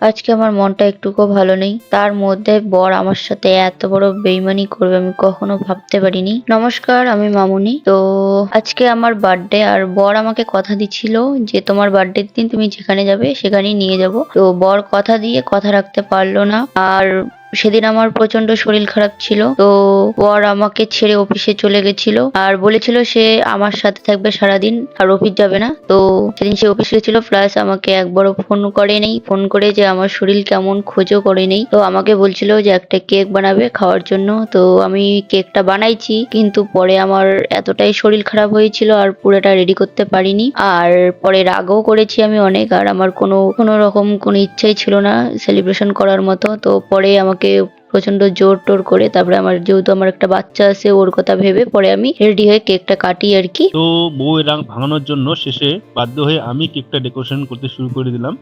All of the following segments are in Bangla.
আজকে আমার মনটা একটুকু ভালো নেই। তার মধ্যে বর আমার সাথে এত বড় বেইমানি করবে আমি কখনো ভাবতে পারিনি। নমস্কার, আমি মামুনি। তো আজকে আমার বার্থডে আর বর আমাকে কথা দিছিল যে তোমার বার্থডের দিন তুমি যেখানে যাবে সেখানেই নিয়ে যাব। তো বর কথা দিয়ে কথা রাখতে পারল না। আর সেদিন আমার প্রচণ্ড শরীর খারাপ ছিল, তো বর আমাকে ছেড়ে অফিসে চলে গেছিল আর বলেছিল সে আমার সাথে থাকবে সারাদিন আর অফিস যাবে না। তো সেদিন সে অফিস গেছিল, প্লাস আমাকে একবারও ফোন করে নেই, ফোন করে যে আমার শরীর কেমন খোঁজও করে নেই। তো আমাকে বলছিল যে একটা কেক বানাবে খাওয়ার জন্য, তো আমি কেকটা বানাইছি, কিন্তু পরে আমার এতটাই শরীর খারাপ হয়েছিল আর পুরোটা রেডি করতে পারিনি। আর পরে রাগও করেছি আমি অনেক, আর আমার কোনো কোনো রকম কোনো ইচ্ছাই ছিল না সেলিব্রেশন করার মতো। তো পরে আমাকে প্রচণ্ড জোর টোর করে, তারপরে আমার যেহেতু আমার একটা বাচ্চা আছে, ওর কথা ভেবে পরে আমি রেডি হয়ে কেকটা কাটি আর কি। তো বউয়ের রাগ ভাঙানোর জন্য শেষে বাধ্য হয়ে আমি কেকটা ডেকোরেশন করতে শুরু করে দিলাম।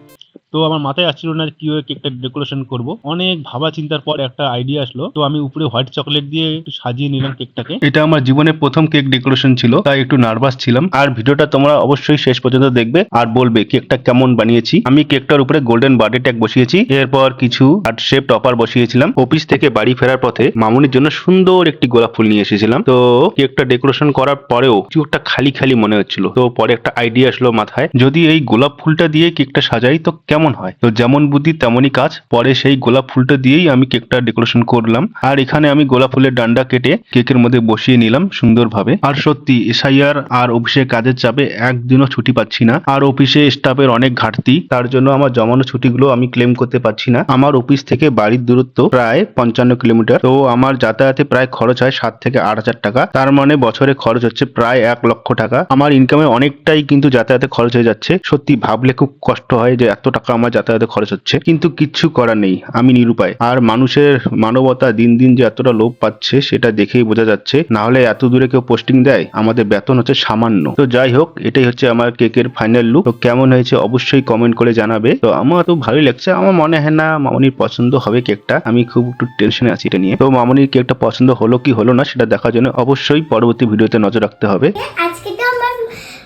তো আমার মাথায় আসছিল না কি কীভাবে কেকটা ডেকোরেশন করব। অনেক ভাবা চিন্তার পর একটা আইডিয়া আসলো। তো আমি উপরে হোয়াইট চকলেট দিয়ে একটু সাজিয়ে নিলাম কেকটাকে এটা আমার জীবনের প্রথম কেক ডেকোরেশন ছিল, তাই একটু নার্ভাস ছিলাম। আর ভিডিওটা তোমরা অবশ্যই শেষ পর্যন্ত দেখবে আর বলবে, কেকটা কেমন বানিয়েছি? আমি কেকটার উপরে গোল্ডেন বার্থডে ট্যাগ বসিয়েছি। এরপর কিছু হার্ট শেপ টপার বসিয়েছিলাম। অফিস থেকে বাড়ি ফেরার পথে মামুনির জন্য সুন্দর একটি গোলাপ ফুল নিয়ে এসেছিলাম। তো কেকটা ডেকোরেশন করার পরেও চোখটা খালি খালি মনে হচ্ছিল। তো পরে একটা আইডিয়া আসলো মাথায়, যদি এই গোলাপ ফুলটা দিয়ে কেকটা সাজাই, তো কেমন হয়? তো যেমন বুদ্ধি, তেমনই কাজ। পরে সেই গোলাপ ফুলটা দিয়েই আমি কেকটা ডেকোরেশন করলাম। আর এখানে আমি গোলাপ ফুলের ডান্ডা কেটে কেকের মধ্যে বসিয়ে নিলাম সুন্দরভাবে। আর সত্যি, এসআইআর আর অফিসে কাজের চাপে একদিনও ছুটি পাচ্ছি না। আর অফিসে স্টাফের অনেক ঘাটতি, তার জন্য আমার জমানো ছুটিগুলো আমি ক্লেম করতে পারছি না। আমার অফিস থেকে বাড়ির দূরত্ব প্রায় পঞ্চান্ন কিলোমিটার। তো আমার যাতায়াতে প্রায় খরচ হয় সাত থেকে আট হাজার টাকা। তার মানে বছরে খরচ হচ্ছে প্রায় এক লক্ষ টাকা। আমার ইনকামে অনেকটাই কিন্তু যাতায়াতে খরচ হয়ে যাচ্ছে। সত্যি ভাবলে খুব কষ্ট হয় যে এত টাকা আমার যাতায়াতে খরচ হচ্ছে। কিন্তু কিচ্ছু করার নেই, আমি নিরুপায়। আর মানুষের মানবতা দিন দিন যে এতটা লোভ পাচ্ছে, সেটা দেখেই বোঝা যাচ্ছে। না হলে এত দূরে কেউ পোস্টিং দেয়, আমাদের বেতন হচ্ছে সামান্য। তো যাই হোক, এটাই হচ্ছে আমার কেকের ফাইনাল লুক তো কেমন হয়েছে অবশ্যই কমেন্ট করে জানাবে। তো আমার তো ভালোই লাগছে, আমার মনে হয় না মামনির পছন্দ হবে কেকটা আমি খুব একটু টেনশনে আছি এটা নিয়ে। তো মামনির কেকটা পছন্দ হলো কি হলো না, সেটা দেখার জন্য অবশ্যই পরবর্তী ভিডিওতে নজর রাখতে হবে। আজকে তো আমার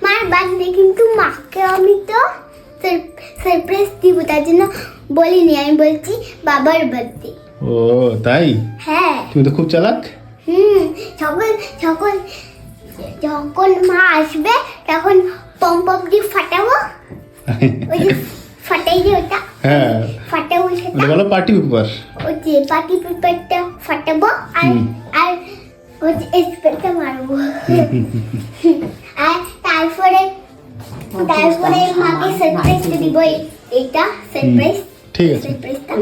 মার বার্থডে কিন্তু মাকে আমি তো সারপ্রাইজ দিব তার জন্য বলিনি আমি বলছি বাবার বার্থডে ও তাই? হ্যাঁ। তুমি তো খুব চালাক। হুম যখন যখন যখন মা আসবে তখন পম পম দিয়ে ফাটাবো। ওই যে ফাটাই যে ওটা। হ্যাঁ। ফাটাবো সেটা। বলো পার্টি পেপার ওই যে পাটি পেপারটা ফাটাবো আর আর ওই স্প্রেটা মারবো। তারপরে মাকে সারপ্রাইজ দিব এই- এইটা সারপ্রাইজ ঠিক আছে। সারপ্রাইজটা